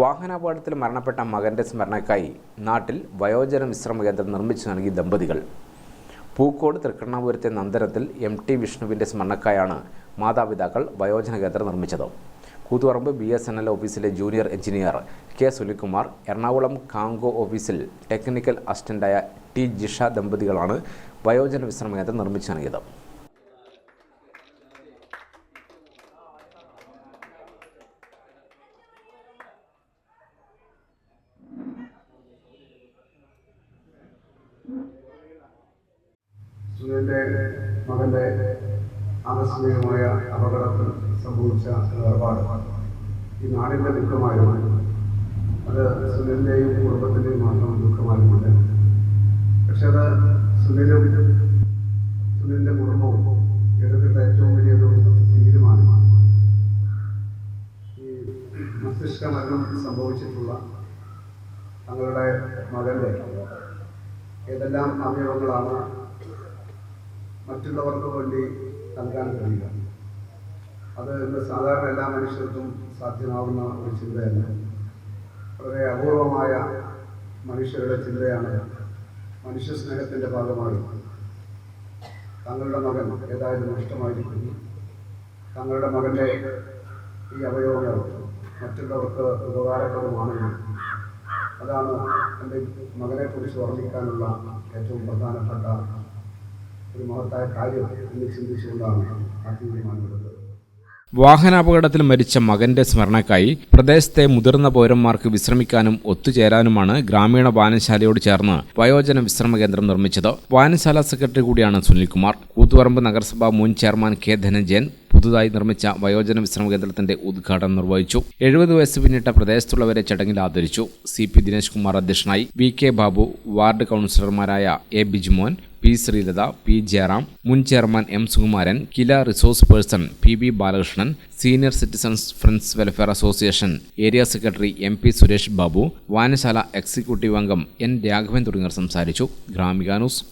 വാഹനാപകടത്തിൽ മരണപ്പെട്ട മകന്റെ സ്മരണയ്ക്കായി നാട്ടിൽ വയോജന വിശ്രമ കേന്ദ്രം നിർമ്മിച്ചു നൽകി ദമ്പതികൾ. പൂക്കോട് തൃക്കണ്ണാപുരത്തെ നന്ദനത്തിൽ എം ടി വിഷ്ണുവിന്റെ സ്മരണക്കായാണ് മാതാപിതാക്കൾ വയോജന കേന്ദ്രം നിർമ്മിച്ചത്. Koothuparamba B S N L ഓഫീസിലെ junior engineer K Sunilkumar Ernakulam കാങ്കോ ഓഫീസിൽ ടെക്നിക്കൽ അസിസ്റ്റന്റായ ടി ജിഷ ദമ്പതികളാണ് വയോജന വിശ്രമ കേന്ദ്രം നിർമ്മിച്ചു നൽകിയത്. സുനിലിന്റെ മകന്റെ ആകസ്മികമായ അപകടത്തിൽ സംഭവിച്ച വേർപാട് ഈ നാടിന്റെ ദുഃഖമായതുമാണ് അത് സുനിലിന്റെയും കുടുംബത്തിന്റെയും മാത്രം ദുഃഖമായിരുന്നില്ല. പക്ഷെ അത് സുനിലും സുനിലിന്റെ കുടുംബവും എടുത്തിട്ട ഏറ്റവും വലിയൊരു തീരുമാനമാണ് ഈ മസ്തിഷ്ക മരണം സംഭവിച്ചിട്ടുള്ള തങ്ങളുടെ മകന്റെ ഏതെല്ലാം അവയവങ്ങളാണ് മറ്റുള്ളവർക്ക് വേണ്ടി നൽകാൻ കഴിയുക അത് ഇന്ന് സാധാരണ എല്ലാ മനുഷ്യർക്കും സാധ്യമാവുന്ന ഒരു ചിന്തയല്ല. വളരെ അപൂർവമായ മനുഷ്യരുടെ ചിന്തയാണ് മനുഷ്യ സ്നേഹത്തിന്റെ ഭാഗമായി. തങ്ങളുടെ മകൻ ഏതായാലും നഷ്ടമായിരിക്കുന്നു. തങ്ങളുടെ മകന്റെ ഈ അവയവങ്ങൾ മറ്റുള്ളവർക്ക് ഉപകാരപ്രദമാണെന്ന് അതാണ് എന്റെ മകനെക്കുറിച്ച് ഓർമ്മിക്കാനുള്ള ഏറ്റവും പ്രധാനപ്പെട്ട ഒരു മഹത്തായ കാര്യമായി ചിന്തിച്ചുകൊണ്ടാണ് വാഹനാപകടത്തിൽ മരിച്ച മകന്റെ സ്മരണക്കായി പ്രദേശത്തെ മുതിർന്ന പൗരന്മാർക്ക് വിശ്രമിക്കാനും ഒത്തുചേരാനുമാണ് ഗ്രാമീണ വായനശാലയോട് ചേർന്ന് വയോജന വിശ്രമ കേന്ദ്രം നിർമ്മിച്ചത്. വായനശാല സെക്രട്ടറി കൂടിയാണ് സുനിൽകുമാർ. കൂത്തുപറമ്പ് നഗരസഭ മുൻ ചെയർമാൻ കെ ധനഞ്ജയൻ പുതുതായി നിർമ്മിച്ച വയോജന വിശ്രമ കേന്ദ്രത്തിന്റെ ഉദ്ഘാടനം നിർവഹിച്ചു. എഴുപത് വയസ്സ് പിന്നിട്ട പ്രദേശത്തുള്ളവരെ ചടങ്ങിൽ ആദരിച്ചു. സി പി ദിനേശ് കുമാർ അധ്യക്ഷനായി വി കെ ബാബു വാർഡ് കൗൺസിലർമാരായ A Bijmon P Sreelatha P Jayaram മുൻ chairman M Sukumaran KILA resource person P B Balakrishnan senior citizens friends welfare association area secretary M P Suresh Babu വായനശാല executive അംഗം N Raghavan തുടങ്ങിയവർ സംസാരിച്ചു. Gramika news